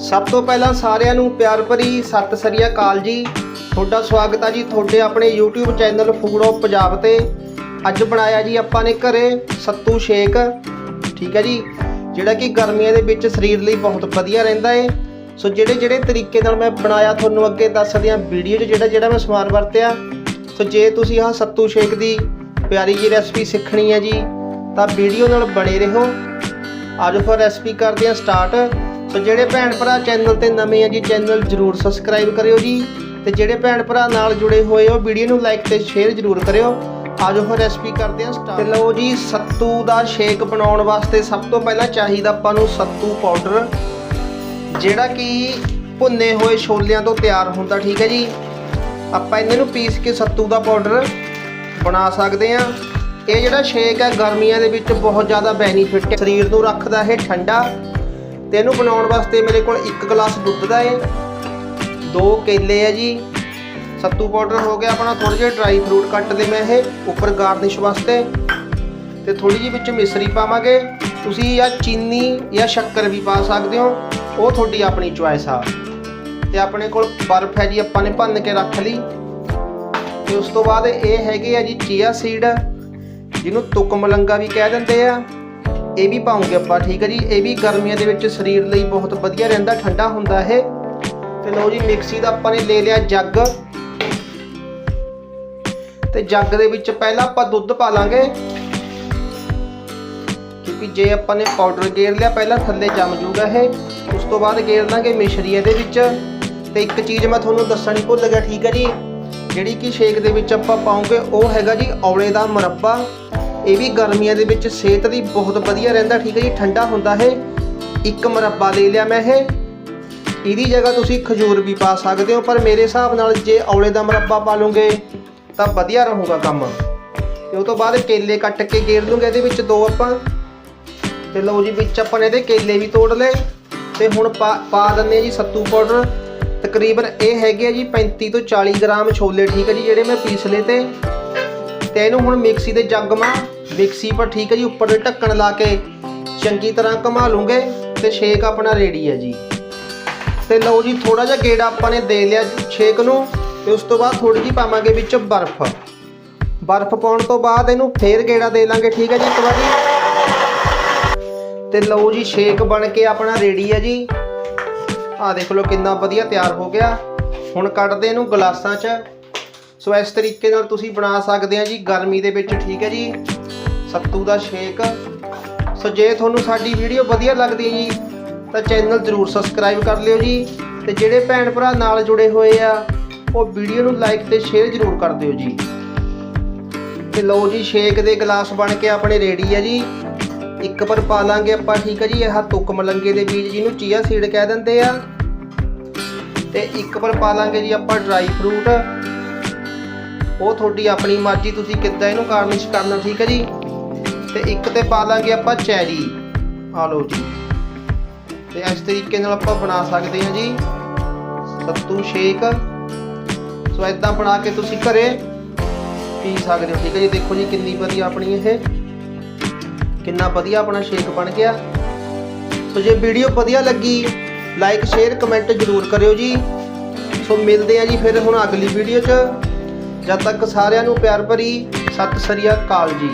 ਸਭ ਤੋਂ ਪਹਿਲਾਂ ਸਾਰਿਆਂ ਨੂੰ ਪਿਆਰ ਭਰੀ ਸਤਿ ਸ੍ਰੀ ਅਕਾਲ ਜੀ। ਤੁਹਾਡਾ ਸਵਾਗਤ ਆ ਜੀ ਤੁਹਾਡੇ ਆਪਣੇ YouTube channel food of Punjab ਤੇ। ਅੱਜ ਬਣਾਇਆ ਜੀ ਆਪਾਂ ਨੇ ਘਰੇ ਸੱਤੂ ਸ਼ੇਕ, ਠੀਕ ਹੈ ਜੀ, ਜਿਹੜਾ ਕਿ ਗਰਮੀਆਂ ਦੇ ਵਿੱਚ ਸਰੀਰ ਲਈ ਬਹੁਤ ਵਧੀਆ ਰਹਿੰਦਾ ਏ। ਸੋ ਜਿਹੜੇ ਜਿਹੜੇ ਤਰੀਕੇ ਨਾਲ ਮੈਂ ਬਣਾਇਆ ਤੁਹਾਨੂੰ ਅੱਗੇ ਦੱਸ ਦਿਆਂ ਵੀਡੀਓ 'ਚ ਜਿਹੜਾ ਜਿਹੜਾ ਮੈਂ ਸਮਾਨ ਵਰਤਿਆ। ਸੋ ਜੇ ਤੁਸੀਂ ਆਹ ਸੱਤੂ ਸ਼ੇਕ ਦੀ ਪਿਆਰੀ ਜੀ ਰੈਸਪੀ ਸਿੱਖਣੀ ਹੈ ਜੀ, ਤਾਂ ਵੀਡੀਓ ਨਾਲ ਬਣੇ ਰਹੋ। ਅੱਜ ਫਿਰ ਰੈਸਪੀ ਕਰਦੇ ਹਾਂ ਸਟਾਰਟ ਸੋ ਜਿਹੜੇ ਭੈਣ ਭਰਾ ਚੈਨਲ ਤੇ ਨਵੇਂ ਆ ਜੀ ਚੈਨਲ ਜਰੂਰ ਸਬਸਕ੍ਰਾਈਬ ਕਰਿਓ ਜੀ। ਤੇ ਜਿਹੜੇ ਭੈਣ ਭਰਾ ਨਾਲ ਜੁੜੇ ਹੋਏ ਹੋ, ਵੀਡੀਓ ਨੂੰ ਲਾਈਕ ਤੇ ਸ਼ੇਅਰ ਜਰੂਰ ਕਰਿਓ। ਆਜੋ ਫਿਰ ਰੈਸਪੀ ਕਰਦੇ ਹਾਂ ਸਟਾਰਟ ਤੇ ਲਓ ਜੀ, ਸੱਤੂ ਦਾ ਸ਼ੇਕ ਬਣਾਉਣ ਵਾਸਤੇ ਸਭ ਤੋਂ ਪਹਿਲਾਂ ਚਾਹੀਦਾ ਆਪਾਂ ਨੂੰ ਸੱਤੂ ਪਾਊਡਰ ਜਿਹੜਾ ਕਿ ਭੁੰਨੇ ਹੋਏ ਛੋਲਿਆਂ ਤੋਂ ਤਿਆਰ ਹੁੰਦਾ, ਠੀਕ ਹੈ ਜੀ। ਆਪਾਂ ਇਹਨਾਂ ਨੂੰ ਪੀਸ ਕੇ ਸੱਤੂ ਦਾ ਪਾਊਡਰ ਬਣਾ ਸਕਦੇ ਹਾਂ। ਇਹ ਜਿਹੜਾ ਸ਼ੇਕ ਹੈ, ਗਰਮੀਆਂ ਦੇ ਵਿੱਚ ਬਹੁਤ ਜ਼ਿਆਦਾ ਬੈਨੀਫਿਟ ਹੈ। ਸਰੀਰ ਨੂੰ ਰੱਖਦਾ ਹੈ, ਠੰਡਾ। ਤੇ ਇਹਨੂੰ ਬਣਾਉਣ ਵਾਸਤੇ ਮੇਰੇ ਕੋਲ 1 ਗਲਾਸ ਦੁੱਧ ਦਾ ਹੈ ਦੋ ਕੇਲੇ ਹੈ ਜੀ। ਸੱਤੂ ਪਾਊਡਰ ਹੋ ਗਿਆ ਆਪਣਾ ਥੋੜੇ ਜਿਹਾ ਡਰਾਈ ਫਰੂਟ ਕੱਟ ਦੇ ਮੈਂ ਇਹ ਉੱਪਰ ਗਾਰਨਿਸ਼ ਵਾਸਤੇ। ਤੇ ਥੋੜੀ ਜਿਹੀ ਵਿੱਚ ਮਿਸਰੀ ਪਾਵਾਂਗੇ। ਤੁਸੀਂ ਜਾਂ ਚੀਨੀ ਜਾਂ ਸ਼ੱਕਰ ਵੀ ਪਾ ਸਕਦੇ ਹੋ। ਉਹ ਤੁਹਾਡੀ ਆਪਣੀ ਚੁਆਇਸ ਆ। ਤੇ ਆਪਣੇ ਕੋਲ ਬਰਫ਼ ਹੈ ਜੀ, ਆਪਾਂ ਨੇ ਭੰਨ ਕੇ ਰੱਖ ਲਈ। ਤੇ ਉਸ ਤੋਂ ਬਾਅਦ ਇਹ ਹੈਗੇ ਆ ਜੀ ਚੀਆ ਸੀਡ ਜਿਹਨੂੰ ਤੁਕ ਮਲੰਗਾ ਵੀ ਕਹਿ ਦਿੰਦੇ ਆ। ਇਹ ਵੀ ਪਾਉਂਗੇ ਆਪਾਂ, ਠੀਕ ਹੈ ਜੀ? ਇਹ ਵੀ ਗਰਮੀਆਂ ਦੇ ਵਿੱਚ ਸਰੀਰ ਲਈ ਬਹੁਤ ਵਧੀਆ ਰਹਿੰਦਾ, ਠੰਡਾ ਹੁੰਦਾ ਇਹ। ਤੇ ਲਓ ਜੀ, ਮਿਕਸੀ ਦਾ ਆਪਾਂ ਨੇ ਲੈ ਲਿਆ ਜੱਗ। ਤੇ ਜੱਗ ਦੇ ਵਿੱਚ ਪਹਿਲਾਂ ਆਪਾਂ ਦੁੱਧ ਪਾ ਲਾਂਗੇ। ਕਿਉਂਕਿ ਜੇ ਆਪਾਂ ਨੇ ਪਾਊਡਰ ਗੇਰ ਲਿਆ, ਪਹਿਲਾਂ ਥੱਲੇ ਜੰਮ ਜੂਗਾ ਇਹ। ਉਸ ਤੋਂ ਬਾਅਦ ਗੇਰ ਲਾਂਗੇ ਮਿਸ਼ਰੀ ਇਹਦੇ ਵਿੱਚ। ਤੇ ਇੱਕ ਚੀਜ਼ ਮੈਂ ਤੁਹਾਨੂੰ ਦੱਸਣੀ ਭੁੱਲ ਗਿਆ, ਠੀਕ ਹੈ ਜੀ? ਜਿਹੜੀ ਕਿ ਸ਼ੇਕ ਦੇ ਵਿੱਚ ਆਪਾਂ ਪਾਉਂਗੇ, ਉਹ ਹੈਗਾ ਜੀ ਔਲੇ ਦਾ ਮੁਰੱਬਾ। ਇਹ ਵੀ ਗਰਮੀਆਂ ਦੇ ਵਿੱਚ ਸਿਹਤ ਲਈ ਬਹੁਤ ਵਧੀਆ ਰਹਿੰਦਾ, ਠੀਕ ਹੈ ਜੀ, ਠੰਡਾ ਹੁੰਦਾ ਇਹ ਇੱਕ ਮੁਰੱਬਾ ਲੈ ਲਿਆ ਮੈਂ ਇਹ। ਇਹਦੀ ਜਗ੍ਹਾ ਤੁਸੀਂ ਖਜੂਰ ਵੀ ਪਾ ਸਕਦੇ ਹੋ, ਪਰ ਮੇਰੇ ਹਿਸਾਬ ਨਾਲ ਜੇ ਔਲੇ ਦਾ ਮੁਰੱਬਾ ਪਾ ਲਓਗੇ, ਤਾਂ ਵਧੀਆ ਰਹੂਗਾ ਕੰਮ। ਤੇ ਉਹ ਤੋਂ ਬਾਅਦ ਕੇਲੇ ਕੱਟ ਕੇ ਗੇਰ ਲੂੰਗੇ, ਇਹਦੇ ਵਿੱਚ ਦੋ ਆਪਾਂ। ਤੇ ਲਓ ਜੀ, ਵਿੱਚ ਆਪਾਂ ਨੇ ਇਹਦੇ ਕੇਲੇ ਵੀ ਤੋੜ ਲਏ। ਤੇ ਹੁਣ ਪਾ ਪਾ ਦਿੰਦੇ ਆ ਜੀ ਸੱਤੂ ਪਾਊਡਰ। ਤਕਰੀਬਨ ਇਹ ਹੈਗੇ ਆ ਜੀ 35 ਤੋਂ 40 ਗ੍ਰਾਮ ਛੋਲੇ, ਠੀਕ ਹੈ ਜੀ, ਜਿਹੜੇ ਮੈਂ ਪੀਸ ਲਏ ਤੇ। ਤੇ ਇਹਨੂੰ ਹੁਣ ਮਿਕਸੀ ਦੇ ਜੱਗ ਮਾ ਵਿਕਸੀ ਪਰ ਠੀਕ ਹੈ ਜੀ ਉੱਪਰ ਦੇ ਢੱਕਣ ਲਾ ਕੇ ਚੰਗੀ ਤਰ੍ਹਾਂ ਘੁਮਾ ਲੂੰਗੇ ਤੇ ਸ਼ੇਕ ਆਪਣਾ ਰੈਡੀ ਹੈ ਜੀ। ਤੇ ਲਓ ਜੀ ਥੋੜਾ ਜਿਹਾ ਗੇੜਾ ਆਪਾਂ ਨੇ ਦੇ ਲਿਆ ਸ਼ੇਕ ਨੂੰ ਤੇ ਉਸ ਤੋਂ ਬਾਅਦ ਥੋੜੀ ਜਿਹੀ ਪਾਵਾਂਗੇ ਵਿੱਚ ਬਰਫ਼। ਬਰਫ਼ ਪਾਉਣ ਤੋਂ ਬਾਅਦ ਇਹਨੂੰ ਫੇਰ ਗੇੜਾ ਦੇ ਲਾਂਗੇ, ਠੀਕ ਹੈ ਜੀ, ਇੱਕ ਵਾਰੀ। ਤੇ ਲਓ ਜੀ ਸ਼ੇਕ ਬਣ ਕੇ ਆਪਣਾ ਰੈਡੀ ਹੈ ਜੀ। ਆਹ ਦੇਖ ਲਓ ਕਿੰਨਾ ਵਧੀਆ ਤਿਆਰ ਹੋ ਗਿਆ। ਹੁਣ ਕੱਢਦੇ ਇਹਨੂੰ ਗਲਾਸਾਂ 'ਚ। ਸੋ ਇਸ ਤਰੀਕੇ ਨਾਲ ਤੁਸੀਂ ਬਣਾ ਸਕਦੇ ਆ ਜੀ, ਗਰਮੀ ਦੇ ਵਿੱਚ, ਠੀਕ ਹੈ ਜੀ। ਸੱਤੂ ਦਾ ਸ਼ੇਕ ਸੋ ਜੇ ਤੁਹਾਨੂੰ ਸਾਡੀ ਵੀਡੀਓ ਵਧੀਆ ਲੱਗਦੀ ਹੈ ਜੀ, ਤਾਂ ਚੈਨਲ ਜ਼ਰੂਰ ਸਬਸਕ੍ਰਾਈਬ ਕਰ ਲਿਓ ਜੀ। ਤੇ ਜਿਹੜੇ ਭੈਣ ਭਰਾ ਨਾਲ ਜੁੜੇ ਹੋਏ ਆ, ਉਹ ਵੀਡੀਓ ਨੂੰ ਲਾਈਕ ਤੇ ਸ਼ੇਅਰ ਜ਼ਰੂਰ ਕਰ ਦਿਓ ਜੀ। ਤੇ ਲਓ ਜੀ ਸ਼ੇਕ ਦੇ ਗਲਾਸ ਬਣ ਕੇ ਆਪਣੇ ਰੈਡੀ ਹੈ ਜੀ। ਇੱਕ ਪਰ ਪਾ ਲਾਂਗੇ ਆਪਾਂ, ਠੀਕ ਹੈ ਜੀ? ਇਹ ਤੁਕ ਮਲੰਗੇ ਦੇ ਬੀਜ ਜਿਹਨੂੰ ਚੀਆ ਸੀਡ ਕਹਿ ਦਿੰਦੇ ਆ। ਤੇ ਇੱਕ ਪਰ ਪਾ ਲਾਂਗੇ ਜੀ ਆਪਾਂ ਡਰਾਈ ਫਰੂਟ ਉਹ ਤੁਹਾਡੀ ਆਪਣੀ ਮਰਜ਼ੀ, ਤੁਸੀਂ ਕਿੱਦਾਂ ਇਹਨੂੰ ਗਾਰਨਿਸ਼ ਕਰਨਾ, ਠੀਕ ਹੈ ਜੀ? ਤੇ ਇੱਕ ਤੇ ਪਾ ਲਾਂਗੇ ਆਪਾਂ ਚੈਰੀ। ਆ ਲਓ ਜੀ। ਤੇ ਇਸ ਤਰੀਕੇ ਨਾਲ ਆਪਾਂ ਬਣਾ ਸਕਦੇ ਹਾਂ ਜੀ। ਸੱਤੂ ਸ਼ੇਕ। ਸੋ ਇਦਾਂ ਬਣਾ ਕੇ ਤੁਸੀਂ ਘਰੇ ਪੀ ਸਕਦੇ ਹੋ। ਠੀਕ ਹੈ ਜੀ, ਦੇਖੋ ਜੀ ਕਿੰਨੀ ਵਧੀਆ ਆਪਣੀ ਇਹ। ਕਿੰਨਾ ਵਧੀਆ ਆਪਣਾ ਸ਼ੇਕ ਬਣ ਗਿਆ। ਸੋ ਜੇ ਵੀਡੀਓ ਵਧੀਆ ਲੱਗੀ ਲਾਈਕ ਸ਼ੇਅਰ ਕਮੈਂਟ ਜ਼ਰੂਰ ਕਰਿਓ ਜੀ। ਸੋ ਮਿਲਦੇ ਆ ਜੀ ਫਿਰ ਹੁਣ ਅਗਲੀ ਵੀਡੀਓ 'ਚ। ਜਦ ਤੱਕ ਸਾਰਿਆਂ ਨੂੰ ਪਿਆਰ ਭਰੀ, ਸਤਿ ਸ੍ਰੀ ਅਕਾਲ ਜੀ।